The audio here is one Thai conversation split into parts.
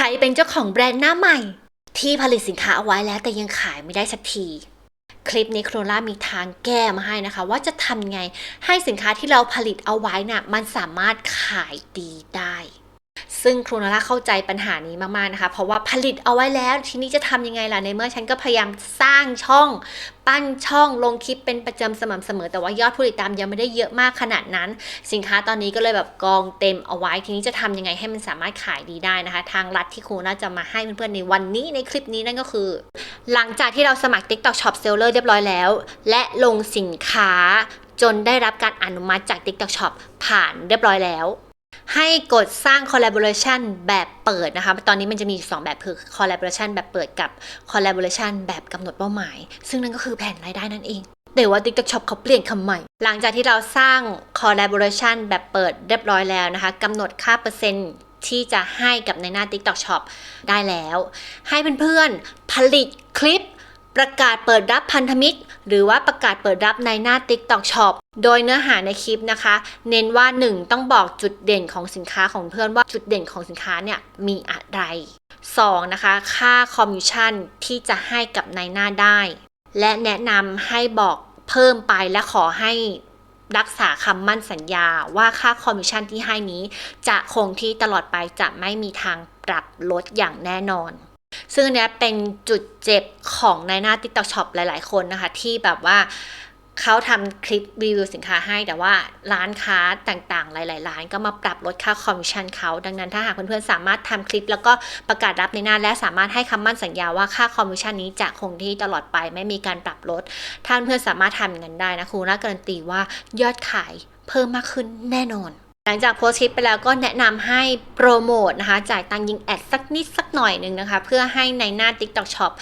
รเป็นเจ้าของแบรนด์หน้าใหม่ ที่ผลิตสินค้าเอาไว้แล้วแต่ยังขายไม่ได้สักที คลิปนี้โครล่ามีทางแก้มาให้นะคะ ว่าจะทำไงให้สินค้าที่เราผลิตเอาไว้น่ะมันสามารถขายดีได้ ซึ่งครูนาล่าเข้าใจปัญหานี้มากๆนะคะ เพราะว่าผลิตเอาไว้แล้วทีนี้จะทำยังไงล่ะในเมื่อฉันก็พยายามสร้างช่อง ปั้นช่องลงคลิปเป็นประจำสม่ำเสมอ แต่ว่ายอดผู้ติดตามยังไม่ได้เยอะมากขนาดนั้น สินค้าตอนนี้ก็เลยแบบกองเต็มเอาไว้ ทีนี้จะทำยังไงให้มันสามารถขายดีได้นะคะ ทางรัฐที่ครูน่าจะมาให้เพื่อนๆในวันนี้ในคลิปนี้นั่นก็คือ หลังจากที่เราสมัคร TikTok Shop Seller เรียบร้อยแล้ว และลงสินค้าจนได้รับการอนุมัติจาก TikTok Shop ผ่านเรียบร้อยแล้ว ให้กดสร้าง collaboration แบบเปิดนะคะ ตอนนี้มันจะมีอยู่สองแบบคือ collaboration แบบเปิดกับ collaboration แบบกำหนดเป้าหมาย ซึ่งนั่นก็คือแผนรายได้นั่นเองแต่ว่า TikTok Shop เขาเปลี่ยนคำใหม่ หลังจากที่เราสร้าง collaboration แบบเปิดเรียบร้อยแล้วนะคะกำหนดค่าเปอร์เซ็นต์ที่จะให้กับในหน้า TikTok Shop ได้แล้ว ให้เพื่อนๆผลิตคลิป ประกาศเปิดรับพันธมิตร หรือว่าประกาศเปิดรับในหน้า TikTok Shop โดยเนื้อหาในคลิปนะคะ เน้นว่า 1 ต้องบอกจุดเด่นของสินค้าของเพื่อนว่าจุดเด่นของสินค้าเนี่ยมีอะไร 2. นะคะ ค่าคอมมิชชั่นที่จะให้กับในหน้าได้ และแนะนำให้บอกเพิ่มไปและขอให้รักษาคำมั่นสัญญาว่าค่าคอมมิชชั่นที่ให้นี้ จะคงที่ตลอดไปจะไม่มีทางปรับลดอย่างแน่นอน ซึ่งอันเนี้ยเป็นจุดเจ็บของในหน้า TikTok Shop หลาย ๆ คนนะคะ ที่แบบว่าเขาทำคลิปรีวิวสินค้าให้ แต่ว่าร้านค้าต่างๆ หลาย ๆ ร้านก็มาปรับลดค่าคอมมิชชั่นเขา ดังนั้นถ้าหากเพื่อนๆ สามารถทำคลิป แล้วก็ประกาศรับในหน้า และสามารถให้คำมั่นสัญญาว่าค่าคอมมิชชั่นนี้จะคงที่ตลอดไปไม่มีการปรับลด ท่านเพื่อนสามารถทำอย่างนั้นได้นะครูน่าการันตีว่ายอดขายเพิ่มมากขึ้นแน่นอน ลังจากโพสคลิปไปแล้วก็แนะนำให้โปรโมทนะคะ จ่ายตังยิงแอดสักนิดสักหน่อยหนึ่งนะคะ เพื่อให้ในหน้า TikTok Shop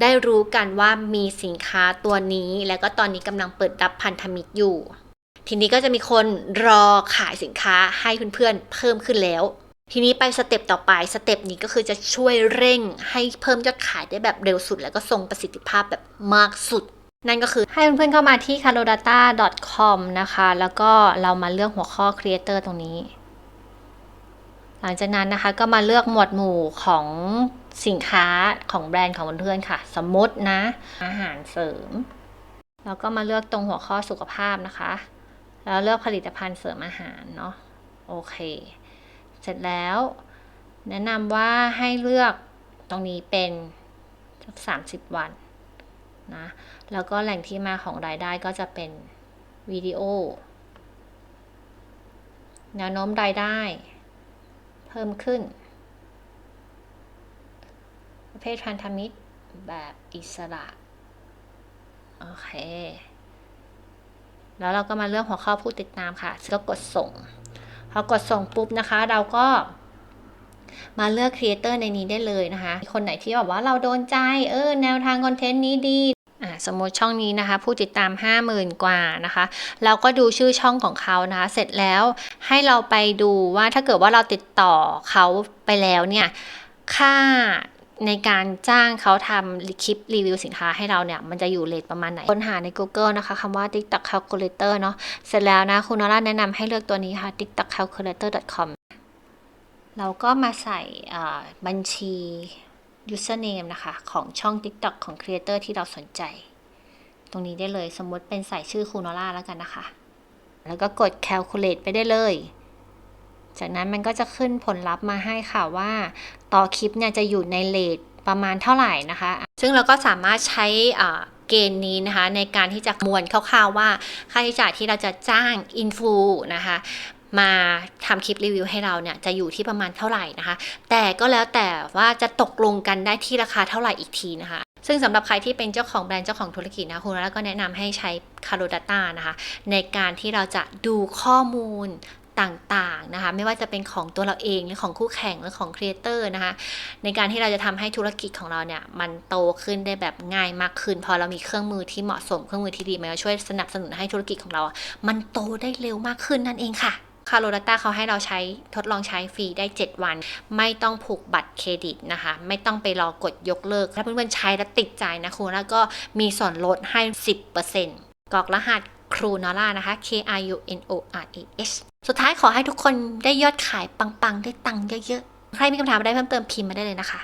ได้รู้กันว่ามีสินค้าตัวนี้ แล้วก็ตอนนี้กำลังเปิดรับพันธมิตรอยู่ ทีนี้ก็จะมีคนรอขายสินค้าให้เพื่อนๆเพิ่มขึ้นแล้วทีนี้ไปสเต็ปต่อไปสเต็ปนี้ก็คือจะช่วยเร่งให้เพิ่มยอดขายได้แบบเร็วสุด แล้วก็ทรงประสิทธิภาพแบบมากสุด นั่นก็คือให้เพื่อนๆเข้ามาที่ c a r o d a t a c o m นะคะ แล้วก็เรามาเลือกหัวข้อ Creator ตรงนี้ หลังจากนั้นนะคะก็มาเลือกหมวดหมู่ของสินค้าของแบรนด์ของเพื่อนๆค่ะ สมมตินะ อาหารเสริม แล้วก็มาเลือกตรงหัวข้อสุขภาพนะคะ แล้วเลือกผลิตภัณฑ์เสริมอาหารเนาะโอเค เสร็จแล้ว แนะนำว่าให้เลือกตรงนี้เป็น 30 วัน นะแล้วก็แหล่งที่มาของรายได้ก็จะเป็นวิดีโอแนวโน้มรายได้ เพิ่มขึ้น ประเภทพันธมิตรแบบอิสระ โอเค แล้วเราก็มาเลือกหัวข้อผู้ติดตามค่ะก็กดส่ง พอกดส่งปุ๊บนะคะ เราก็มาเลือกครีเอเตอร์ในนี้ได้เลยนะคะ คนไหนที่แบบว่าเราโดนใจ เออ แนวทางคอนเทนต์นี้ดี สมมติช่องนี้นะคะ ผู้ติดตาม 50,000 กว่านะคะ เราก็ดูชื่อช่องของเขานะคะ เสร็จแล้วให้เราไปดูว่าถ้าเกิดว่าเราติดต่อเขาไปแล้วเนี่ยค่าในการจ้างเขาทำคลิปรีวิวสินค้าให้เราเนี่ย มันจะอยู่เลทประมาณไหนค้นหาใน Google นะคะคำว่า TikTok Calculator เนาะเสร็จแล้วนะ คุณนราแนะนำให้เลือกตัวนี้ค่ะ tiktokcalculator.com เราก็มาใส่บัญชี username นะคะ ของช่อง TikTok ของ Creator ที่เราสนใจ ตรงนี้ได้เลยสมมติเป็นใส่ชื่อคูโนล่าแล้วกันนะคะ แล้วก็กด calculate ไปได้เลย จากนั้นมันก็จะขึ้นผลลัพธ์มาให้ค่ะว่า ต่อคลิปเนี่ยจะอยู่ในเลทประมาณเท่าไหร่นะคะ ซึ่งเราก็สามารถใช้เกณฑ์นี้นะคะในการที่จะมวลคร่าวๆว่า ค่าใช้จ่ายที่เราจะจ้างอินฟูนะคะ มาทำคลิปรีวิวให้เราเนี่ยจะอยู่ที่ประมาณเท่าไหร่นะคะ แต่ก็แล้วแต่ว่าจะตกลงกันได้ที่ราคาเท่าไหร่อีกทีนะคะซึ่งสำหรับใครที่เป็นเจ้าของแบรนด์เจ้าของธุรกิจนะคุณแล้วก็แนะนำให้ใช้ c a r o d a t a นะคะในการที่เราจะดูข้อมูลต่างๆนะคะไม่ว่าจะเป็นของตัวเราเองหรือของคู่แข่งหรือของครีเอเตอร์นะคะในการที่เราจะทำให้ธุรกิจของเราเนี่ยมันโตขึ้นได้แบบง่ายมากขึ้น พอเรามีเครื่องมือที่เหมาะสมเครื่องมือที่ดีมันจะช่วยสนับสนุนให้ธุรกิจของเราอะมันโตได้เร็วมากขึ้นนั่นเองค่ะ คาร์โลดัต้าเขาให้เราใช้ทดลองใช้ฟรีได้ 7 วัน ไม่ต้องผูกบัตรเครดิตนะคะ ไม่ต้องไปรอกดยกเลิก ถ้าเพื่อนๆใช้แล้วติดใจนะคุณแล้วก็มีส่วนลดให้ 10%กรอกรหัสครูนอร่านะคะ K R U N O R A S สุดท้ายขอให้ทุกคนได้ยอดขายปังๆ ได้ตังค์เยอะๆ ใครมีคำถามอะไรเพิ่มเติมพิมพ์มาได้เลยนะคะ